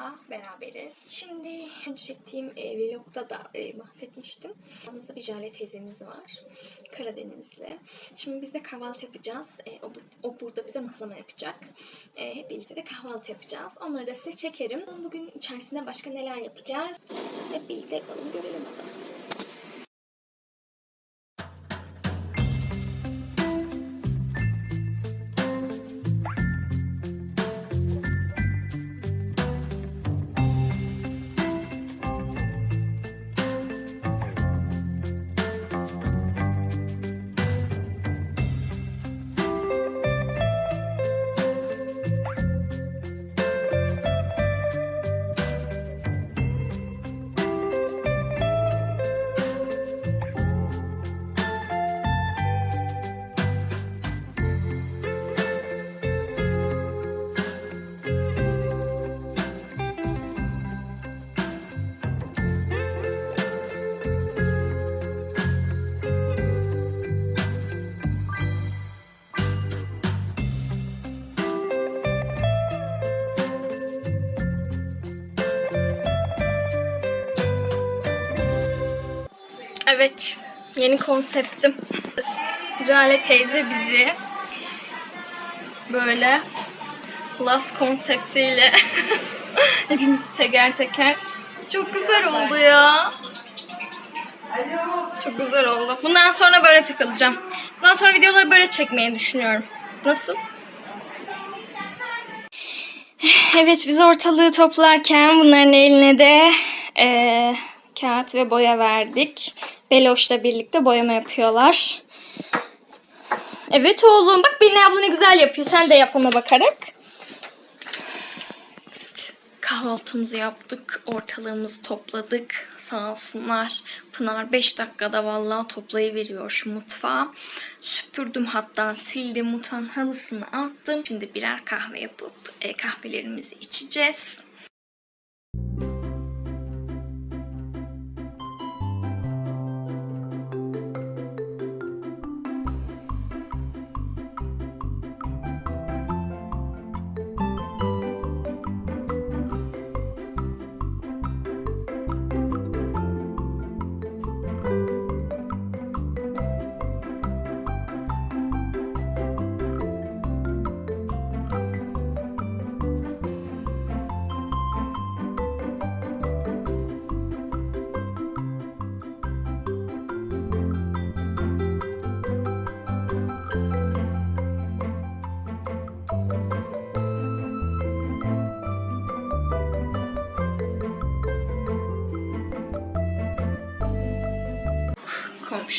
daha beraberiz. Şimdi önce çektiğim e, vlogda da e, bahsetmiştim. Yanımızda bir Jale teyzemiz var. Karadenizli. Şimdi biz de kahvaltı yapacağız. E, o, o burada bize mıhlama yapacak. E, hep birlikte de kahvaltı yapacağız. Onları da size çekerim. Bugün içerisinde başka neler yapacağız? Hep birlikte yapalım görelim o zaman. Evet, yeni konseptim. Jale teyze bizi böyle Plus konseptiyle hepimiz teker teker. Çok güzel oldu ya. Çok güzel oldu. Bundan sonra böyle takılacağım. Bundan sonra videoları böyle çekmeyi düşünüyorum. Nasıl? Evet biz ortalığı toplarken bunların eline de eee, kağıt ve boya verdik. Beloş'la birlikte boyama yapıyorlar. Evet oğlum bak Bilne abla ne güzel yapıyor. Sen de yap ona bakarak. Kahvaltımızı yaptık. Ortalığımızı topladık. Sağ olsunlar. Pınar 5 dakikada vallahi toplayıveriyor şu mutfağı. Süpürdüm hatta sildim. Mutfağın halısını attım. Şimdi birer kahve yapıp e, kahvelerimizi içeceğiz.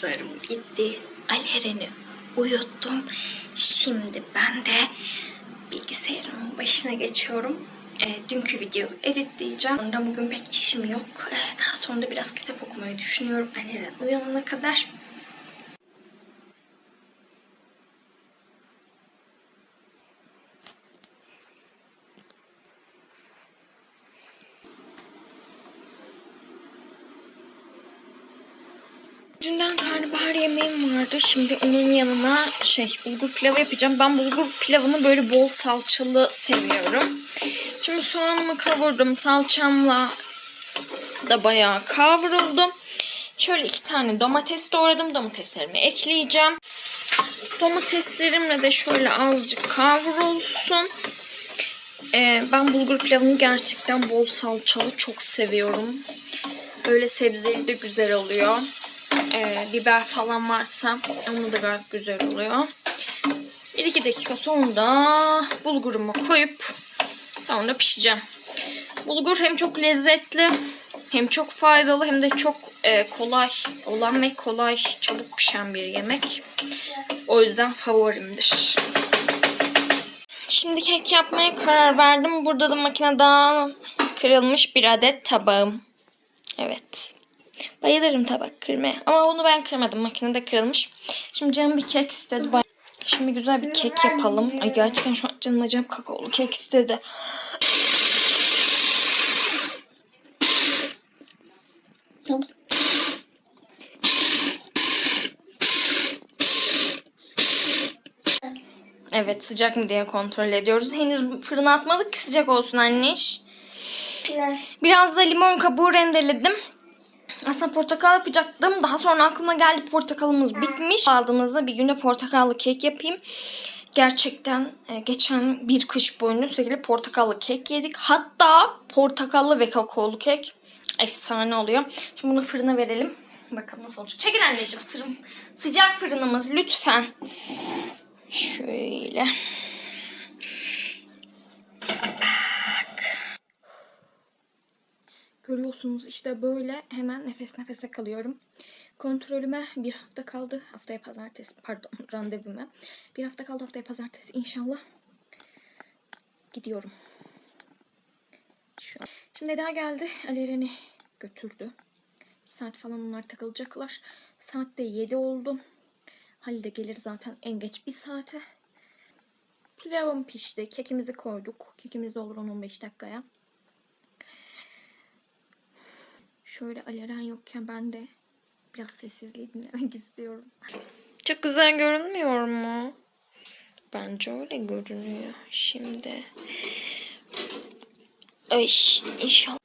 Komşularım gitti. Alereni uyuttum. Şimdi ben de bilgisayarımın başına geçiyorum. E, dünkü video editleyeceğim. Onda bugün pek işim yok. E, daha sonra da biraz kitap okumayı düşünüyorum. Aleren uyanana kadar. Dünden karnabahar yemeğim vardı. Şimdi onun yanına şey bulgur pilavı yapacağım. Ben bulgur pilavını böyle bol salçalı seviyorum. Şimdi soğanımı kavurdum. Salçamla da bayağı kavruldum. Şöyle iki tane domates doğradım. Domateslerimi ekleyeceğim. Domateslerimle de şöyle azıcık kavrulsun. Ee, ben bulgur pilavını gerçekten bol salçalı çok seviyorum. Böyle sebzeli de güzel oluyor. Ee, biber falan varsa onu da gayet güzel oluyor. 1-2 dakika sonra bulgurumu koyup sonra pişeceğim. Bulgur hem çok lezzetli hem çok faydalı hem de çok e, kolay olan ve kolay çabuk pişen bir yemek. O yüzden favorimdir. Şimdi kek yapmaya karar verdim. Burada da makinede kırılmış bir adet tabağım. Evet. Bayılırım tabak kırmaya. Ama bunu ben kırmadım. Makinede kırılmış. Şimdi canım bir kek istedi. Şimdi güzel bir kek yapalım. Ay gerçekten şu an canım acayip kakaolu kek istedi. Evet sıcak mı diye kontrol ediyoruz. Henüz fırına atmadık ki sıcak olsun anneş. Biraz da limon kabuğu rendeledim. Aslında portakal yapacaktım. Daha sonra aklıma geldi portakalımız bitmiş. Aldığınızda bir günde portakallı kek yapayım. Gerçekten e, geçen bir kış boyunca sürekli portakallı kek yedik. Hatta portakallı ve kakaolu kek efsane oluyor. Şimdi bunu fırına verelim. Bakalım nasıl olacak. Çekil anneciğim sırım. Sıcak fırınımız lütfen. Şöyle. Görüyorsunuz işte böyle hemen nefes nefese kalıyorum. Kontrolüme bir hafta kaldı. Haftaya pazartesi pardon randevuma. Bir hafta kaldı haftaya pazartesi inşallah. Gidiyorum. Şu an. Şimdi Eda geldi. Ali Eren'i götürdü. Bir saat falan onlar takılacaklar. Saat de 7 oldu. Halil de gelir zaten en geç bir saate. Pilavım pişti. Kekimizi koyduk. Kekimiz de olur 10-15 dakikaya. Şöyle Aleren yokken ben de biraz sessizliği dinlemek istiyorum. Çok güzel görünmüyor mu? Bence öyle görünüyor. Şimdi. Ay inşallah.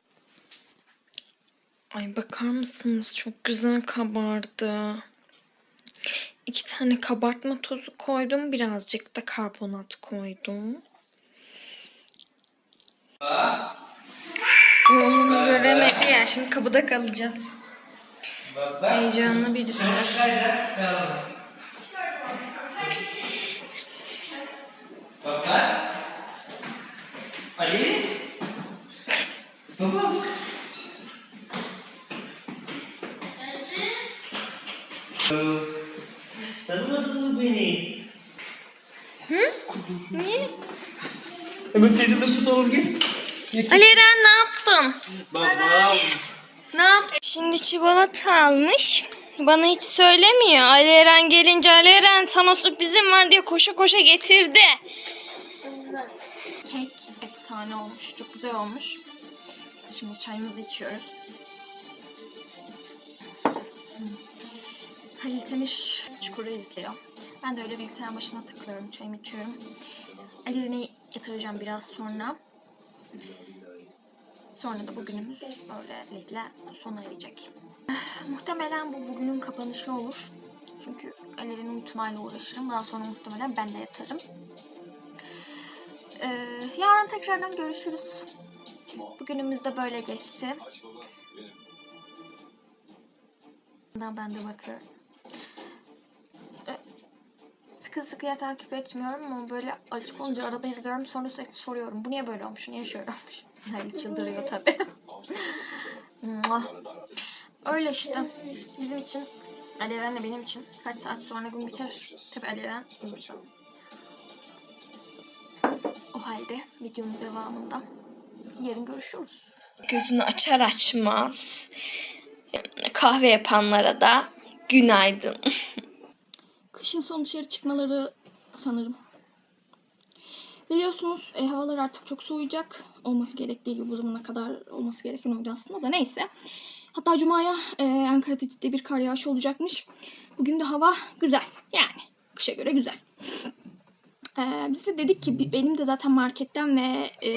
Ay bakar mısınız? Çok güzel kabardı. İki tane kabartma tozu koydum. Birazcık da karbonat koydum. Oğlumu göremedi ya. Şimdi kapıda kalacağız. Heyecanlı birisi. Baba. Ali. Baba. Tanımadınız beni? Hı? Niye? Hemen teyzemle tutalım gel. Ali Eren ne yaptın? Baba. Ne yaptın? Şimdi çikolata almış. Bana hiç söylemiyor. Ali Eren gelince Ali Eren sana sürprizim var diye koşa koşa getirdi. Kek efsane olmuş. Çok güzel olmuş. Şimdi çayımızı içiyoruz. Halil Temir Çukur'u izliyor. Ben de öyle bilgisayar başına takılıyorum. Çayımı içiyorum. Ali Eren'i yatıracağım biraz sonra. Sonra da bugünümüz böylelikle sona erecek. Eh, Muhtemelen bu bugünün kapanışı olur. Çünkü Ali'nin uyutmayla uğraşırım. Daha sonra muhtemelen ben de yatarım. Ee, yarın tekrardan görüşürüz. Bugünümüz de böyle geçti. Ben de bakıyorum. Sıkı sıkıya takip etmiyorum ama böyle açık olunca arada izliyorum sonra sürekli soruyorum. Bu niye böyle olmuş? Niye şöyle olmuş? Halil çıldırıyor tabii. Öyle işte. Bizim için Ali Eren'le benim için kaç saat sonra gün biter. Tabii Ali Eren. O halde videonun devamında yarın görüşürüz. Gözünü açar açmaz kahve yapanlara da günaydın. Kışın son dışarı çıkmaları sanırım. Biliyorsunuz e, havalar artık çok soğuyacak. Olması gerektiği gibi bu zamana kadar olması gereken oydu aslında da neyse. Hatta Cuma'ya e, Ankara'da ciddi bir kar yağışı olacakmış. Bugün de hava güzel. Yani kışa göre güzel. E, biz de dedik ki benim de zaten marketten ve e,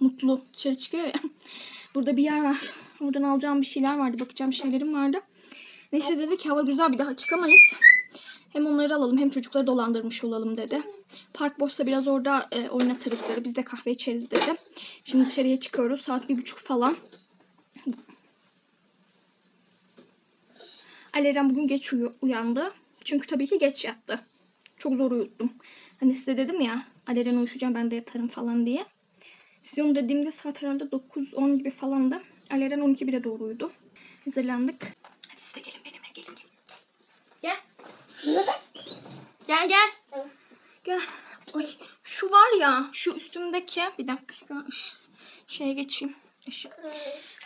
mutlu dışarı çıkıyor ya. Burada bir yer var. Oradan alacağım bir şeyler vardı. Bakacağım şeylerim vardı. Neyse dedik hava güzel bir daha çıkamayız. Hem onları alalım hem çocukları dolandırmış olalım dedi. Park boşsa biraz orada e, oynatırız dedi. Biz de kahve içeriz dedi. Şimdi dışarıya çıkıyoruz. Saat bir buçuk falan. Aleren bugün geç uyu- uyandı. Çünkü tabii ki geç yattı. Çok zor uyuttum. Hani size dedim ya Aleren uyutacağım ben de yatarım falan diye. Size onu dediğimde saat herhalde 9-10 gibi falandı. Aleren 12 bire doğru uyudu. Hazırlandık. Gel gel. Gel. Ay, şu var ya şu üstümdeki bir dakika şeye geçeyim. Işık.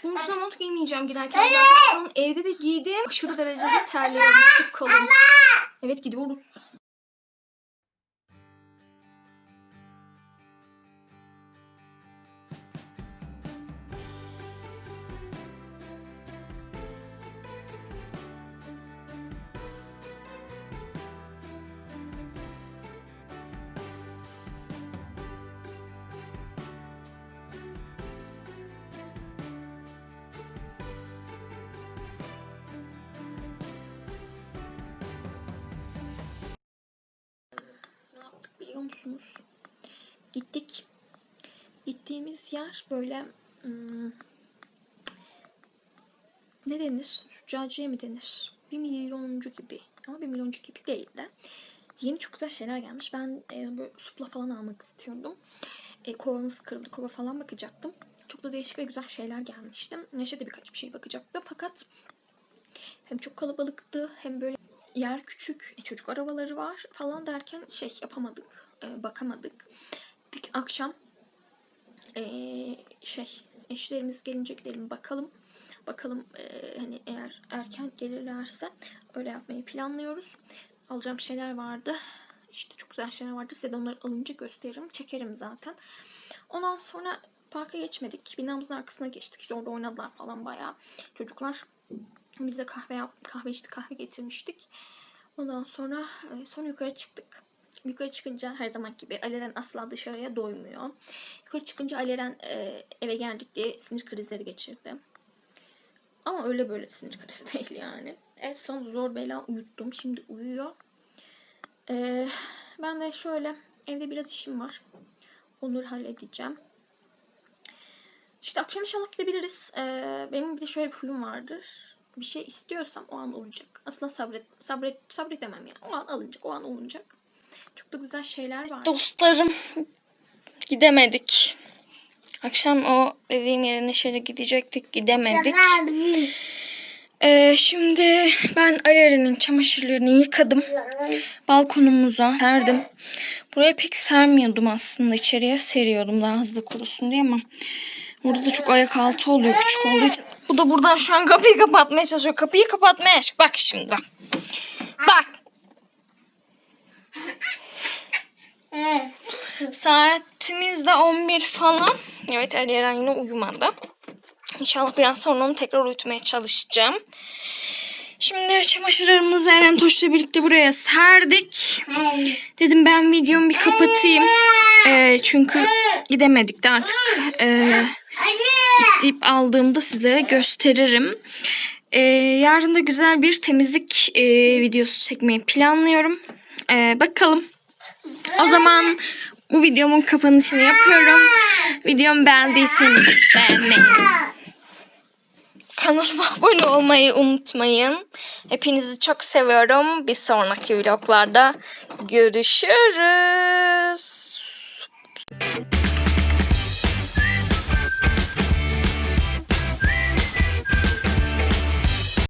Bunun üstüne mont giymeyeceğim giderken. Zaten an evde de giydim. Aşırı derecede terliyorum. Çok kalın. Evet gidiyoruz. Musunuz? Gittik. Gittiğimiz yer böyle hmm, ne denir? Züccaciye mi denir? Bir milyoncu gibi. Ama bir milyoncu gibi değil de. Yeni çok güzel şeyler gelmiş. Ben e, böyle supla falan almak istiyordum. E, kovanız kırıldı. Kova falan bakacaktım. Çok da değişik ve güzel şeyler gelmişti. Neşe de birkaç bir şey bakacaktı. Fakat hem çok kalabalıktı hem böyle yer küçük. E, çocuk arabaları var falan derken şey yapamadık. e, bakamadık. Dik akşam e, şey eşlerimiz gelince gidelim bakalım. Bakalım hani eğer erken gelirlerse öyle yapmayı planlıyoruz. Alacağım şeyler vardı. İşte çok güzel şeyler vardı. Size de onları alınca gösteririm. Çekerim zaten. Ondan sonra parka geçmedik. Binamızın arkasına geçtik. İşte orada oynadılar falan bayağı. Çocuklar biz kahve yap, kahve içtik, kahve getirmiştik. Ondan sonra e, sonra yukarı çıktık. Yukarı çıkınca her zaman gibi Aleren asla dışarıya doymuyor. Yukarı çıkınca Aleren e, eve geldik diye sinir krizleri geçirdi. Ama öyle böyle sinir krizi değil yani. En son zor bela uyuttum. Şimdi uyuyor. Ee, ben de şöyle evde biraz işim var. Onları halledeceğim. İşte akşam inşallah gidebiliriz. Ee, benim bir de şöyle bir huyum vardır. Bir şey istiyorsam o an olacak. Asla sabret, sabret, sabretemem yani. O an alınacak, o an olacak. Çok da güzel şeyler var. Dostlarım gidemedik. Akşam o dediğim yere Neşe'yle gidecektik gidemedik. Ee, şimdi ben Ayarı'nın çamaşırlarını yıkadım. Balkonumuza serdim. Buraya pek sermiyordum aslında. İçeriye seriyordum daha hızlı kurusun diye ama orada da çok ayak altı oluyor küçük olduğu için. Bu da buradan şu an kapıyı kapatmaya çalışıyor. Kapıyı kapatmaya aşk. Bak şimdi bak. Bak. Saatimiz de 11 falan. Evet Eren yine uyumadı. İnşallah biraz sonra onu tekrar uyutmaya çalışacağım. Şimdi çamaşırlarımızı Eren Toş'la birlikte buraya serdik. Dedim ben videomu bir kapatayım. Ee, çünkü gidemedik de artık. Ee, gidip aldığımda sizlere gösteririm. Ee, yarın da güzel bir temizlik e, videosu çekmeyi planlıyorum. Ee, bakalım. O zaman bu videomun kapanışını yapıyorum. Videomu beğendiyseniz beğenmeyi, kanalıma abone olmayı unutmayın. Hepinizi çok seviyorum. Bir sonraki vloglarda görüşürüz.